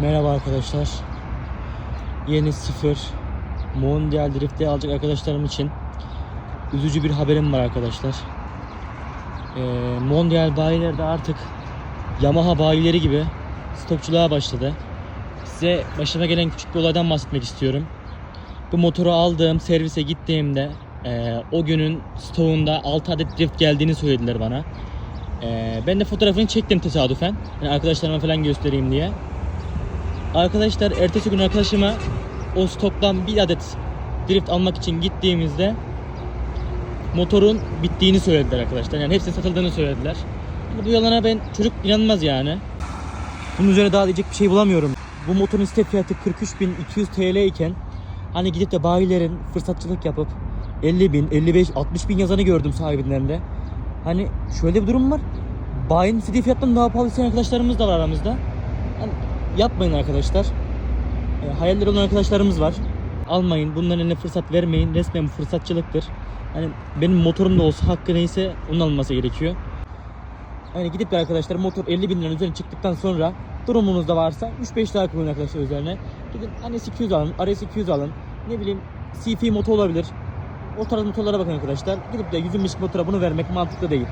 Merhaba arkadaşlar. Yeni sıfır Mondial Drift'e alacak arkadaşlarım için üzücü bir haberim var arkadaşlar. Ee, Mondial bayileri de artık Yamaha bayileri gibi stokçuluğa başladı. Size başıma gelen küçük bir olaydan bahsetmek istiyorum. Bu motoru aldığım servise gittiğimde e, o günün stoğunda 6 adet drift geldiğini söylediler bana. E, ben de fotoğrafını çektim tesadüfen. Yani arkadaşlarıma falan göstereyim diye. Arkadaşlar ertesi gün arkadaşıma o stoktan bir adet drift almak için gittiğimizde motorun bittiğini söylediler arkadaşlar. Yani hepsinin satıldığını söylediler. Yani bu yalana ben çocuk inanmaz yani. Bunun üzerine daha diyecek bir şey bulamıyorum. Bu motorun site fiyatı 43.200 TL iken hani gidip de bayilerin fırsatçılık yapıp 50 bin, 55, 60 bin yazanı gördüm sahibinden de. Hani şöyle bir durum var. Bayinin istediği fiyattan daha pahalı isteyen arkadaşlarımız da var aramızda. Hani yapmayın arkadaşlar. E, hayalleri olan arkadaşlarımız var. Almayın. Bunların eline fırsat vermeyin. Resmen fırsatçılıktır. Hani benim motorum da olsa hakkı neyse onun alınması gerekiyor. Yani gidip de arkadaşlar motor 50 bin liranın üzerine çıktıktan sonra durumunuz da varsa 3-5 daha koyun arkadaşlar üzerine. Gidin hani 200 alın, RS 200 alın. Ne bileyim CF motor olabilir. O tarz motorlara bakın arkadaşlar. Gidip de 125 motora bunu vermek mantıklı değil.